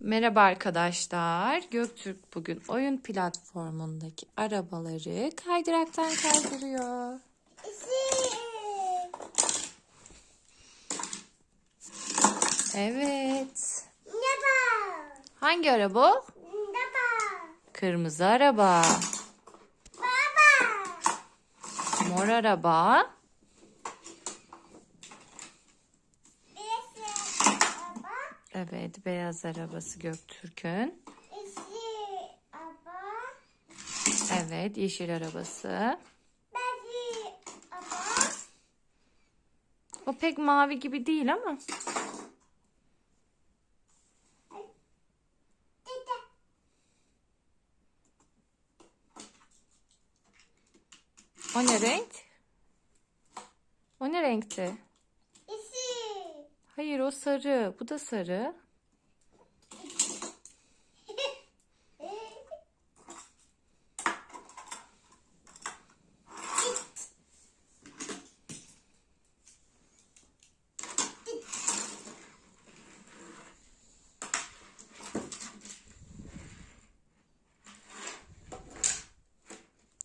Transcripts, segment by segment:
Merhaba arkadaşlar. Göktürk bugün oyun platformundaki arabaları kaydıraktan kaydırıyor. Evet. Baba. Hangi araba? o? Baba. Kırmızı araba. Baba. Mor araba. Birisi baba. Evet, beyaz arabası Göktürk'ün. İki baba. Evet, yeşil arabası. Bezi baba. O pek mavi gibi değil ama. O ne renk? O ne renkti? Hayır o sarı. Bu da sarı.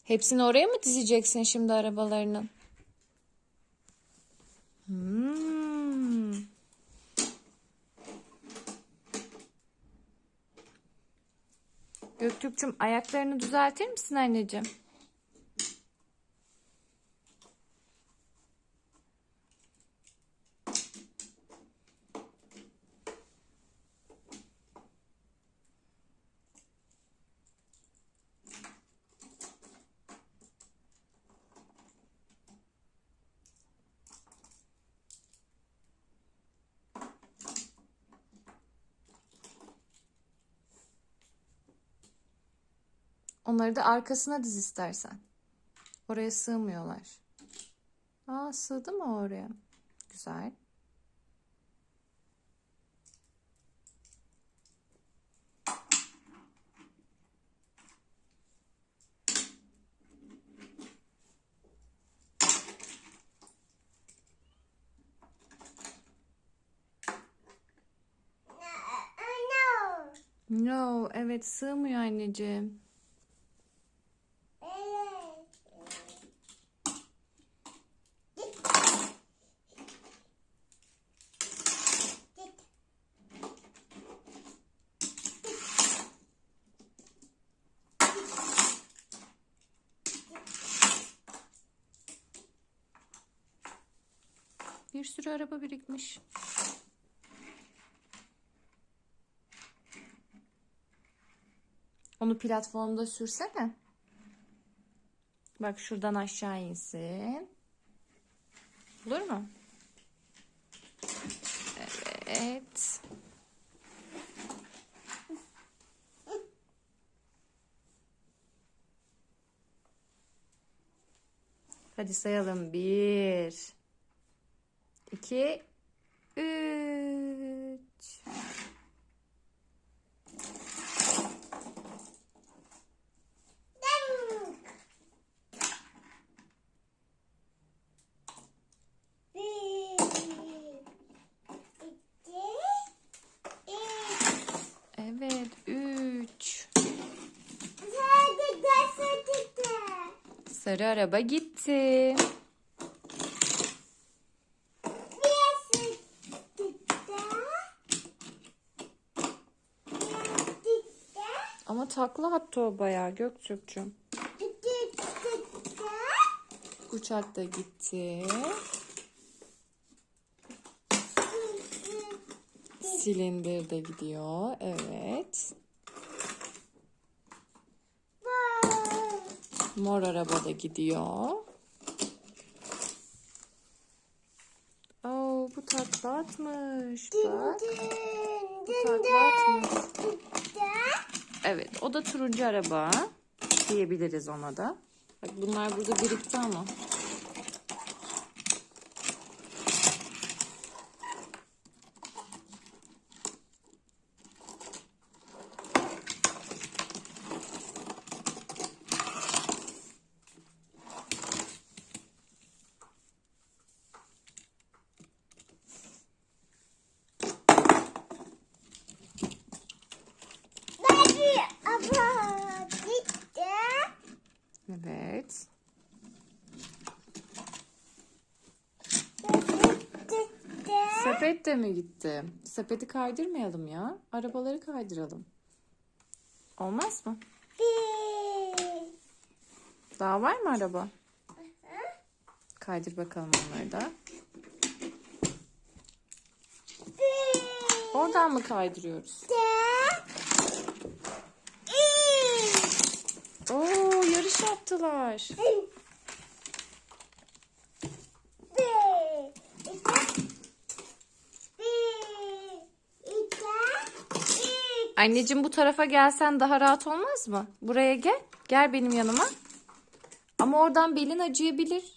Hepsini oraya mı dizeceksin şimdi arabalarının? Göktürk'cüm ayaklarını düzeltir misin anneciğim? Onları da arkasına diz istersen. Oraya sığmıyorlar. Aa sığdı mı oraya? Güzel. No. No, evet sığmıyor anneciğim. Bir sürü araba birikmiş. Onu platformda sürsene. Bak şuradan aşağı insin. Olur mu? Evet. Hadi sayalım. Bir, iki, üç. Bir, iki, üç. Evet, üç. Sarı araba gitti. Birisi gitti. Gitti. Ama takla attı o bayağı Göktürk'cüğüm. Gitti. Uçak da gitti. Silindir de gidiyor. Evet. Mor araba da gidiyor. Oo, bu takla atmış. Bak. Bu takla atmış. Evet, o da turuncu araba. Diyebiliriz ona da. Bak bunlar burada birikti ama. Sepet de mi gitti? Sepeti kaydırmayalım ya. Arabaları kaydıralım. Olmaz mı? Daha var mı araba? Kaydır bakalım onları da. Oradan mı kaydırıyoruz? Oo yarış yaptılar. Anneciğim bu tarafa gelsen daha rahat olmaz mı? Buraya gel. Gel benim yanıma. Ama oradan belin acıyabilir.